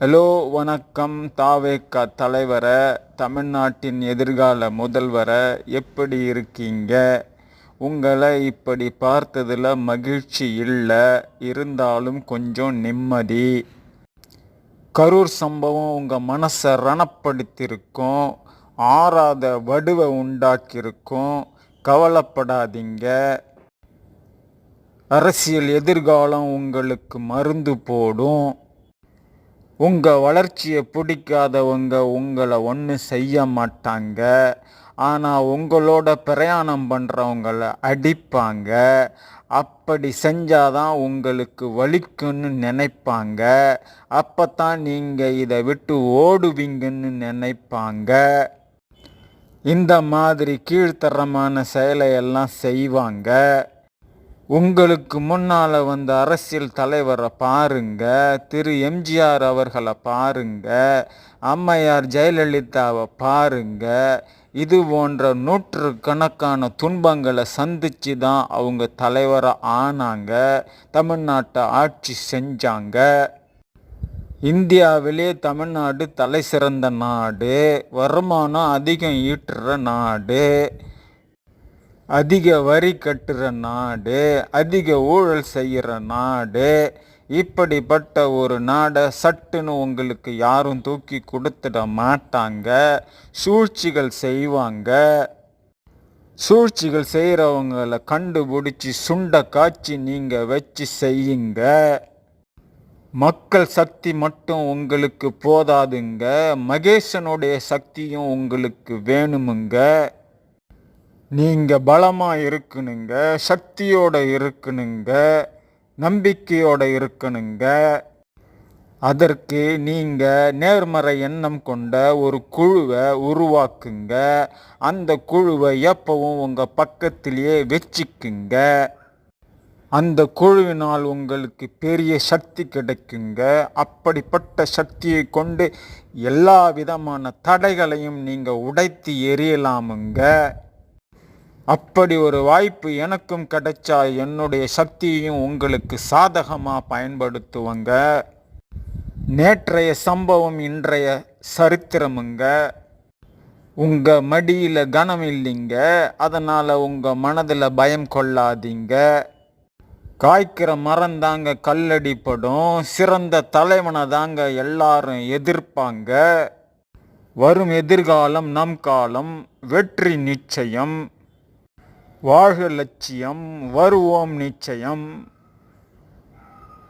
Hello வணக்கம். தாவேக்கா தலைவரை தமிழ்நாட்டின் எதிர்கால முதல்வரை எப்படி இருக்கீங்க? உங்களை இப்படி பார்த்ததில் மகிழ்ச்சி இல்லை இருந்தாலும் கொஞ்சம் நிம்மதி. கரூர் சம்பவம் உங்கள் மனசை ரணப்படுத்தியிருக்கும் ஆறாத வடுவை உண்டாக்கியிருக்கும். கவலைப்படாதீங்க. அரசியல் எதிர்காலம் உங்களுக்கு மருந்து போடும். உங்கள் வளர்ச்சியை பிடிக்காதவங்க உங்களை ஒன்றும் செய்ய மாட்டாங்க. ஆனால் உங்களோட பிரயாணம் பண்ணுறவங்கள அடிப்பாங்க. அப்படி செஞ்சாதான் உங்களுக்கு வலிக்குன்னு நினைப்பாங்க. அப்போ தான் நீங்கள் இதை விட்டு ஓடுவீங்கன்னு நினைப்பாங்க. இந்த மாதிரி கீழ்த்தரமான செயலை எல்லாம் செய்வாங்க. உங்களுக்கு முன்னால் வந்த அரசியல் தலைவரை பாருங்க திரு. எம்ஜிஆர் அவர்களை பாருங்க அம்மையார் ஜெயலலிதாவை பாருங்க. இது போன்ற நூற்று கணக்கான துன்பங்களை சந்தித்து தான் அவங்க தலைவராக ஆனாங்க தமிழ்நாட்டை ஆட்சி செஞ்சாங்க. இந்தியாவிலே தமிழ்நாடு தலை சிறந்த நாடு வருமானம் அதிகம் ஈட்டுற நாடு. அதிக வரி கட்டுற நாடு அதிக ஊழல் செய்கிற நாடு இப்படிப்பட்ட ஒரு நாடை சட்டுன்னு உங்களுக்கு யாரும் தூக்கி கொடுத்துட மாட்டாங்க. சூழ்ச்சிகள் செய்வாங்க. சூழ்ச்சிகள் செய்கிறவங்களை கண்டுபிடிச்சி சுண்ட காய்ச்சி நீங்கள் வச்சு செய்யுங்க. மக்கள் சக்தி மட்டும் உங்களுக்கு போதாதுங்க. மகேசனுடைய சக்தியும் உங்களுக்கு வேணுமுங்க. நீங்கள் பலமாக இருக்கணுங்க சக்தியோடு இருக்கணுங்க நம்பிக்கையோடு இருக்கணுங்க. அதற்கு நீங்கள் நேர்மறை எண்ணம் கொண்ட ஒரு குழுவை உருவாக்குங்க. அந்த குழுவை எப்பவும் உங்கள் பக்கத்திலேயே வச்சுக்குங்க. அந்த குழுவினால் உங்களுக்கு பெரிய சக்தி கிடைக்குங்க. அப்படிப்பட்ட சக்தியை கொண்டு எல்லா விதமான தடைகளையும் நீங்கள் உடைத்து எரியலாமுங்க அப்படி ஒரு வாய்ப்பு எனக்கும் கிடைச்சா என்னுடைய சக்தியையும் உங்களுக்கு சாதகமாக பயன்படுத்துவங்க. நேற்றைய சம்பவம் இன்றைய சரித்திரமுங்க. உங்கள் மடியில் கனம் இல்லைங்க. அதனால் உங்கள் மனதில் பயம் கொள்ளாதீங்க. காய்க்கிற மரம் தாங்க கல்லடிப்படும். சிறந்த தலைவனை தாங்க எல்லாரும் எதிர்ப்பாங்க. வரும் எதிர்காலம் நம் காலம் வெற்றி நிச்சயம். வாழ்க லட்சியம் வருவோம் நிச்சயம்.